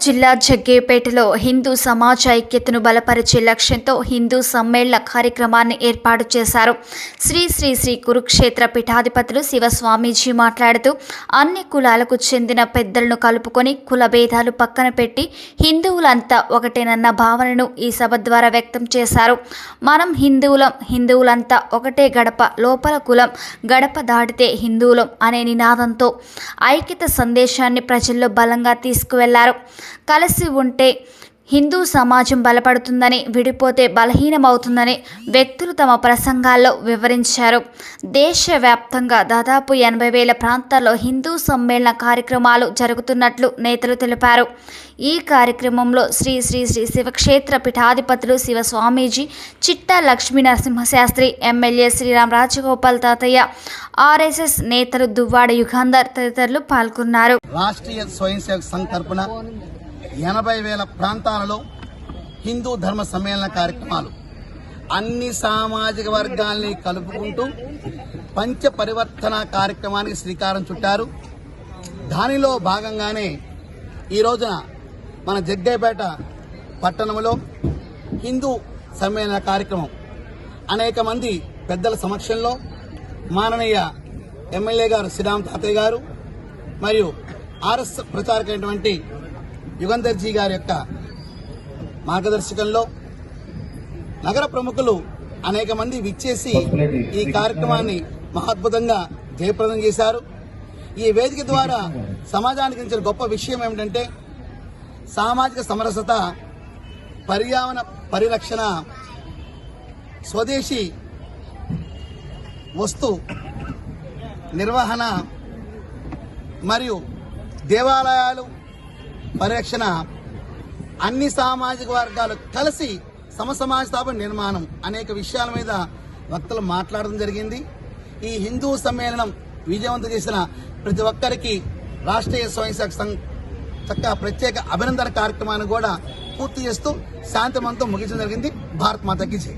జిల్లా జగ్గేపేటలో హిందూ సమాజ ఐక్యతను బలపరిచే లక్ష్యంతో హిందూ సమ్మేళన కార్యక్రమాన్ని ఏర్పాటు చేశారు. శ్రీ శ్రీ శ్రీ కురుక్షేత్ర పీఠాధిపతులు శివస్వామీజీ మాట్లాడుతూ అన్ని కులాలకు చెందిన పెద్దలను కలుపుకొని కుల భేదాలు పక్కన పెట్టి హిందువులంతా ఒకటేనన్న భావనను ఈ సభ ద్వారా వ్యక్తం చేశారు. మనం హిందువులం హిందువులంతా ఒకటే గడప లోపల కులం గడప దాటితే హిందువులం అనే నినాదంతో ఐక్యత సందేశాన్ని ప్రజల్లో బలంగా తీసుకువెళ్ళారు. కలిసి ఉంటే హిందూ సమాజం బలపడుతుందని విడిపోతే బలహీనమవుతుందని వ్యక్తులు తమ ప్రసంగాల్లో వివరించారు. దేశవ్యాప్తంగా దాదాపు ఎనభై వేల ప్రాంతాల్లో హిందూ సమ్మేళన కార్యక్రమాలు జరుగుతున్నట్లు నేతలు తెలిపారు. ఈ కార్యక్రమంలో శ్రీ శ్రీ శ్రీ శివక్షేత్ర పీఠాధిపతులు శివ స్వామీజీ చిట్టా లక్ష్మీ నరసింహశాస్త్రి ఎమ్మెల్యే శ్రీరామ్ రాజగోపాల్ తాతయ్య ఆర్ఎస్ఎస్ నేతలు దువ్వాడ యుగాంధర్ తదితరులు పాల్గొన్నారు. రాష్ట్రీయ స్వయం సేవక్ సంఘ్ తరపున ఎనభై వేల ప్రాంతాలలో హిందూ ధర్మ సమ్మేళన కార్యక్రమాలు అన్ని సామాజిక వర్గాల్ని కలుపుకుంటూ పంచ పరివర్తన కార్యక్రమానికి శ్రీకారం చుట్టారు. దానిలో భాగంగానే ఈ రోజున మన జగ్గేపేట పట్టణంలో హిందూ సమ్మేళన కార్యక్రమం అనేక మంది పెద్దల సమక్షంలో మాననీయ ఎమ్మెల్యే గారు శ్రీరామ్ తాతయ్య గారు మరియు ఆర్ఎస్ ప్రచారకైనటువంటి యుగంధర్జీ గారి యొక్క మార్గదర్శకంలో నగర ప్రముఖులు అనేక మంది విచ్చేసి ఈ కార్యక్రమాన్ని మహాద్భుతంగా జయప్రదం చేశారు. ఈ వేదిక ద్వారా సమాజానికి ఇచ్చిన గొప్ప విషయం ఏమిటంటే సామాజిక సమరసత పర్యావరణ పరిరక్షణ స్వదేశీ వస్తు నిర్వహణ మరియు దేవాలయాలు పరిరక్షణ అన్ని సామాజిక వర్గాలు కలిసి సమసమాజ స్థాపన నిర్మాణం అనేక విషయాల మీద వక్తలు మాట్లాడడం జరిగింది. ఈ హిందూ సమ్మేళనం విజయవంతం చేసిన ప్రతి ఒక్కరికి రాష్ట్రీయ స్వయంసేవక సంఘ్ ప్రత్యేక అభినందన కార్యక్రమాన్ని కూడా పూర్తి చేస్తూ శాంతిమంతం ముగించడం జరిగింది. భారత్ మాతకి జై.